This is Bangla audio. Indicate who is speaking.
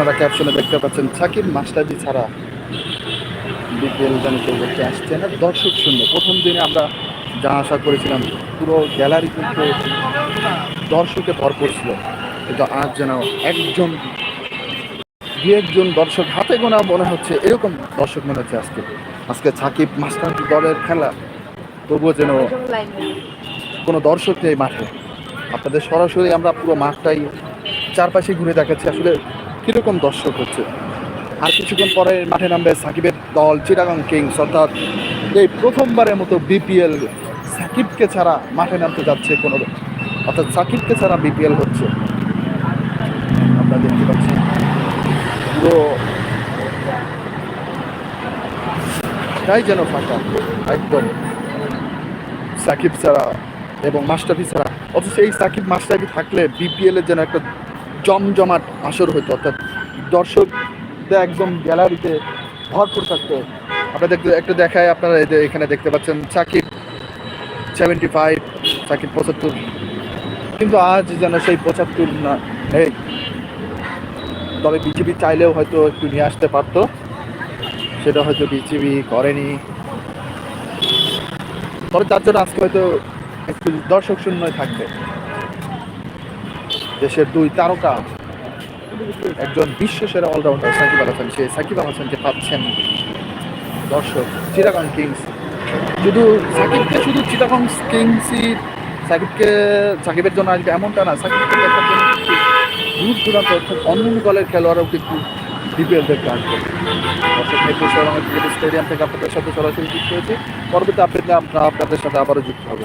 Speaker 1: আপনারা ক্যাপশনে দেখতে পাচ্ছেন, সাকিব মাস্টারজি ছাড়া বিপিএল কেউ দেখতে আসছে না, দর্শক শূন্য। প্রথম দিনে আমরা যা আশা করেছিলাম, পুরো গ্যালারি কিন্তু দর্শকে ভরপুর ছিল কিন্তু আজ যেন একজন দু একজন দর্শক হাতে গোনা মনে হচ্ছে, এরকম দর্শক মনে হচ্ছে আজকে। আজকে সাকিব মাস্টার দলের খেলা, তবুও যেন কোনো দর্শক নেই মাঠে। আপনাদের সরাসরি আমরা পুরো মাঠটাই চারপাশে ঘুরে দেখাচ্ছি। আসলে কীরকম দর্শক হচ্ছে? আর কিছুক্ষণ পরে মাঠে নামবে সাকিবের দল, চিটাগাং কিংস। অর্থাৎ এই প্রথমবারের মতো বিপিএল সাকিবকে ছাড়া মাঠে নামতে যাচ্ছে কোনো অর্থাৎ সাকিবকে ছাড়া বিপিএল হচ্ছে। আমরা দেখতে পাচ্ছেন পুরো তাই যেন ফাঁকা। একদম সাকিব ছাড়া এবং মাস্টাফি ছাড়া। অথচ এই সাকিব মাস্টাফি থাকলে বিপিএলের যেন একটা জমজমাট আসর হতো অর্থাৎ দর্শক একদম গ্যালারিতে ভরপুর থাকতো। আপনারা দেখতে একটু দেখায় আপনারা এই এখানে দেখতে পাচ্ছেন সাকিব সেভেন্টি ফাইভ সাকিব পঁচাত্তর। কিন্তু আজ যেন সেই পঁচাত্তর না নেই তবে বিজেপি চাইলেও হয়তো একটু নিয়ে আসতে পারতো। সেটা হয়তো বিজেপি করেনি। তবে তার জন্য আজকে হয়তো একটু দর্শক শূন্যই থাকবে। দেশের দুই তারকা। একজন বিশ্ব সেরা অলরাউন্ডার সাকিব আল হাসান। সে সাকিব আল হাসানকে পাচ্ছেন দর্শক চিটাগং কিংস। শুধু সাকিবকে, শুধু চিটাগং কিংসই সাকিবকে, সাকিবের জন্য আসবে এমনটা না, সাকিবকে দূর দূরান্ত অর্থাৎ অন্য দলের খেলোয়াড়ও কিন্তু বিপিএল দেখতে আসবে। দর্শক মেট্রো শহরের ক্রিকেট স্টেডিয়াম থেকে আপনাদের সাথে সরাসরি যুক্ত হয়েছে। পরবর্তী আপডেটে আপনাদের সাথে আবারও যুক্ত হবে।